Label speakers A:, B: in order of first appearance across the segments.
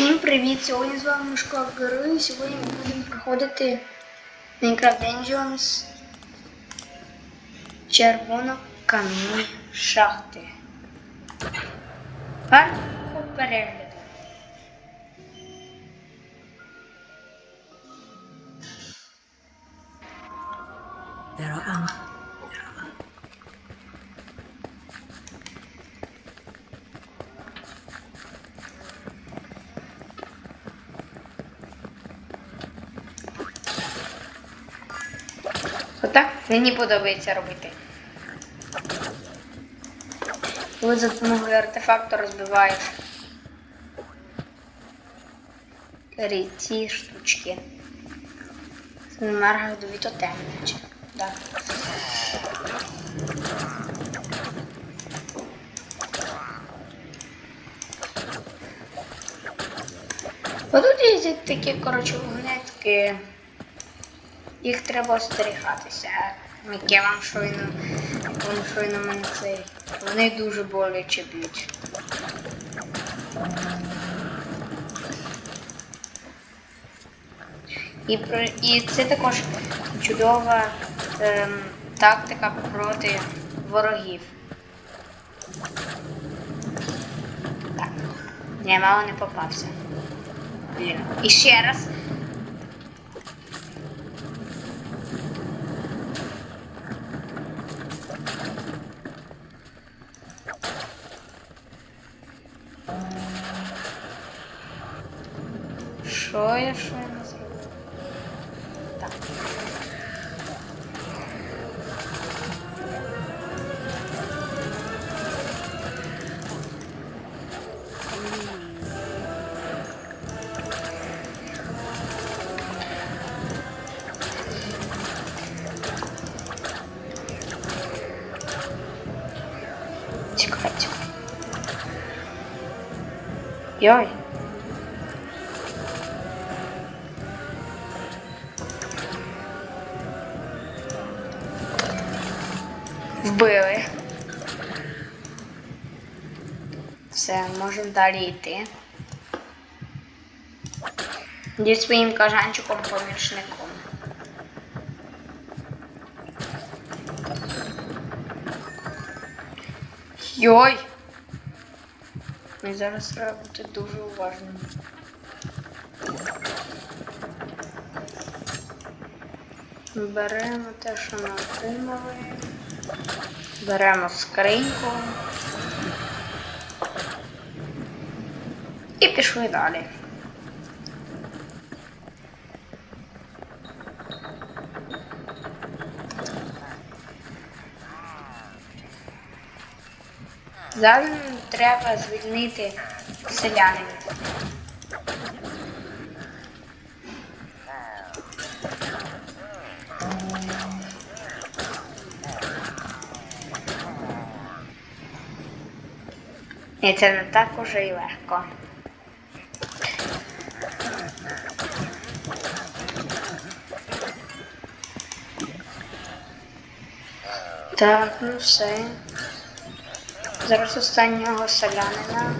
A: Всім привіт! Сьогодні з вами Мишко Герой. і Сьогодні ми будемо проходити Minecraft Dungeons червоно-кам'яні шахти. Гарного перегляду.
B: There are
A: Отак мені подобається робити. Коли за допомогою артефакту розбиваєш ці штучки. Маргадові тотеми, наче. Да. Отут є такі, коротше, вогнетки. Їх треба остерігатися. Я вам щойно, вам щойно мене цей. Вони дуже боляче б'ють. І, і це також чудова ем, тактика проти ворогів. Так. Я мало не попався. Блін. І ще раз. Що я що я не зробив? Так. Чекай, чекай. Йой. Вбили. Все, можемо далі йти. Зі своїм кажанчиком помічником. Йой! Мені зараз треба бути дуже уважним. Беремо те, що ми отримали. Беремо скриньку. І пішли далі. Зараз треба звільнити селянина. І це не так уже і легко. Так, ну все. Зараз останнього селянина.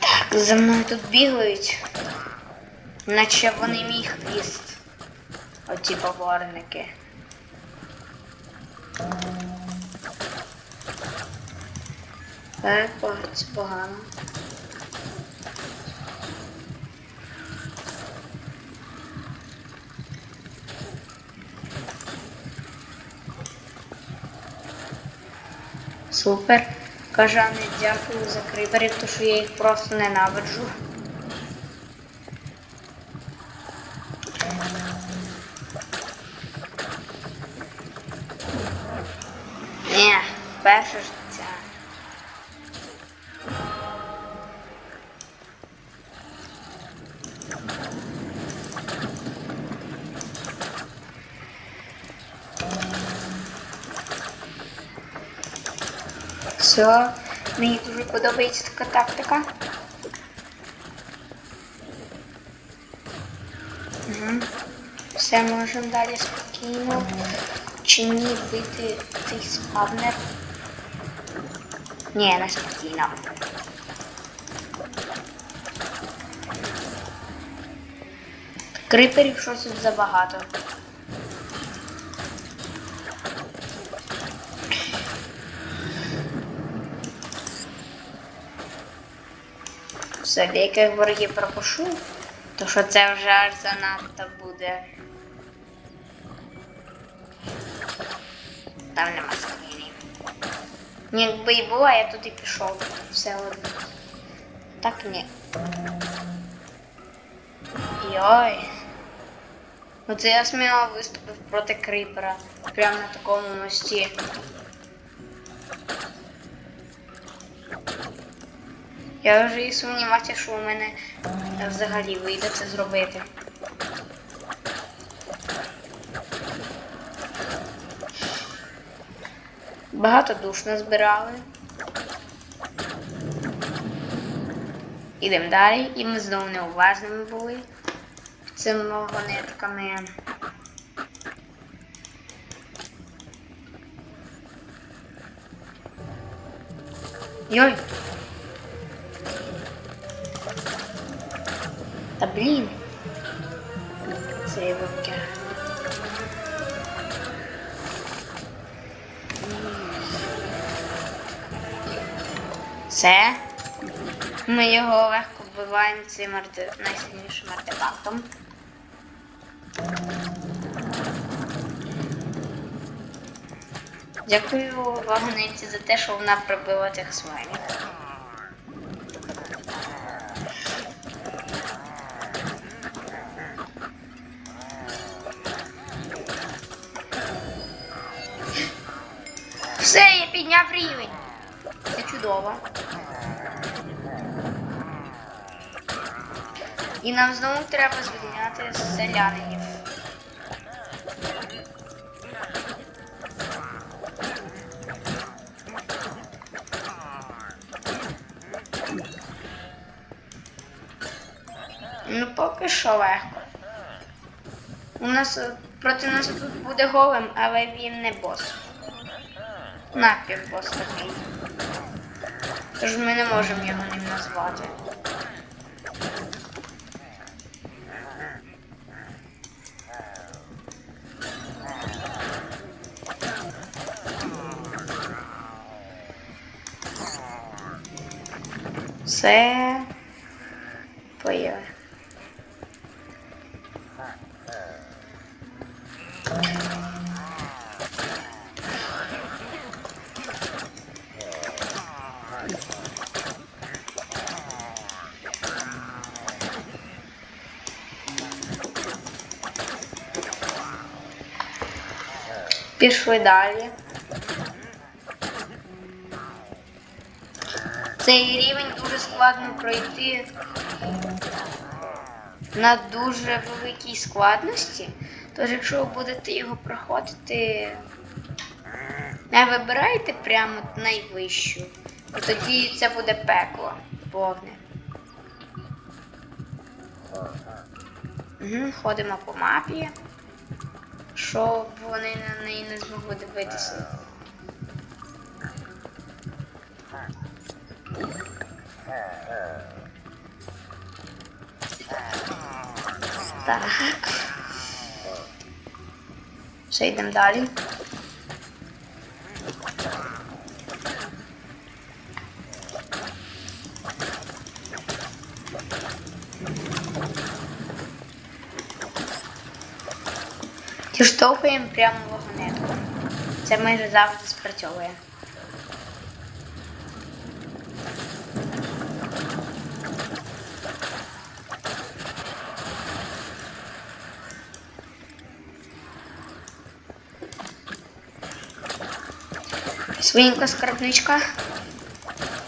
A: Так, за мною тут бігають. Наче вони мій хвіст. Оці поборники. Так, це погано. Супер. Кажани, дякую за криперів, тому що я їх просто ненавиджу. Все, мені дуже подобається така тактика. Угу. Все можемо далі спокійно. чи ні вийти цей спавнер? Ні, не спокійно. Криперів щось тут забагато. Все, деяких ворогів пропушу, то що це вже аж занадто буде. Там нема скрині. Ні, якби і була, я тут і пішов. Все одно. Так ні. Йой. Ну це я сміло виступив проти крипера. Прямо на такому мості. Я вже і сумнівався, що у мене взагалі вийде це зробити. Багато душ назбирали. Ідемо далі, і ми знову неуважними були цими вагонетками. Йой! Та блін! Це я. Все. Ми його легко вбиваємо цим арте... найсильнішим артефактом. Дякую вагониці за те, що вона прибила тих слаймів. Все, я підняв рівень. Це чудово. І нам знову треба звільняти селянинів. Ну поки що легко. У нас проти нас тут буде голем, але він не бос. Напівбос такий. Тож ми не можемо його ним назвати. Все. Поїхали. Пішли далі. Цей рівень дуже складно пройти на дуже великій складності. Тож, якщо ви будете його проходити, не вибирайте прямо найвищу. І тоді це буде пекло повне. Угу, ходимо по мапі, щоб вони на неї не змогли дивитися. Так. Все, йдемо далі. Діштовхуємо прямо вагонетку. Це майже завжди спрацьовує. Свинька скарбничка.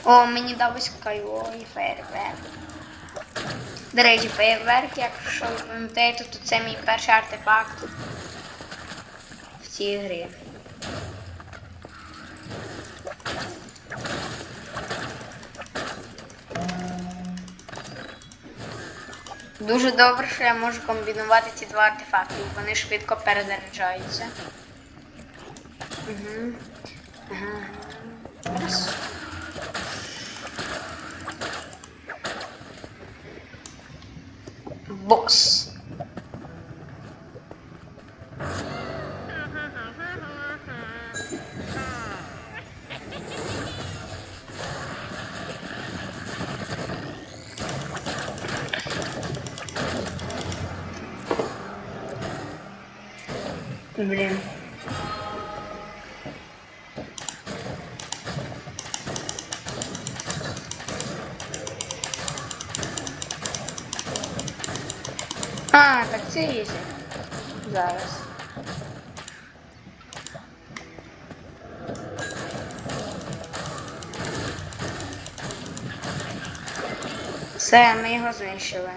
A: О, мені дали скайовий фейерверк. До речі, фейерверк, якщо ви пам'ятаєте, то це мій перший артефакт в гри. Дуже добре, що я можу комбінувати ці два артефакти, вони швидко перезаряджаються. Угу. Ага. Блин. А, так це ізі. Зараз. Все, ми його знищили.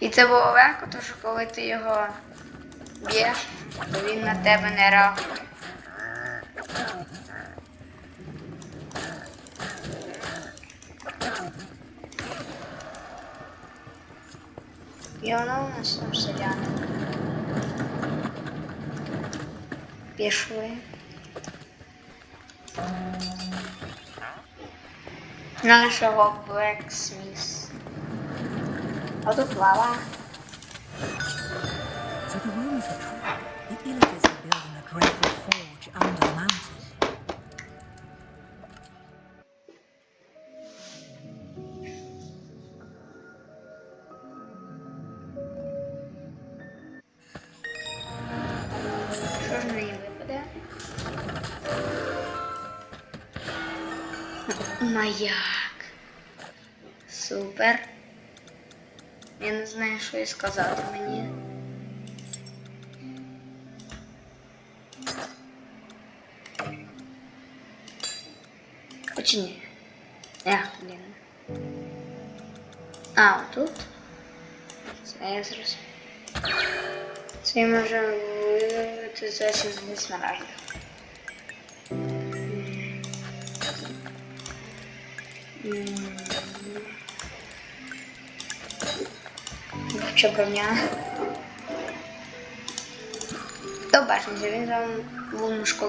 A: І це було легко, тому що коли ти його б'єш, то він на тебе не реагує. І воно у нас там селяни. Пішли. Нашого Blacksmith. А тут лава.
B: So the rumors are. Building a dreadful forge under the mountain.
A: Маяк. Супер. Я не знаю, що і сказати мені. Хоч ні. Эх, блін. А, отут. Це я зрозумів. Це може виявити засіб зі смарагдів. Вовча броня. До башні, він там в лунушку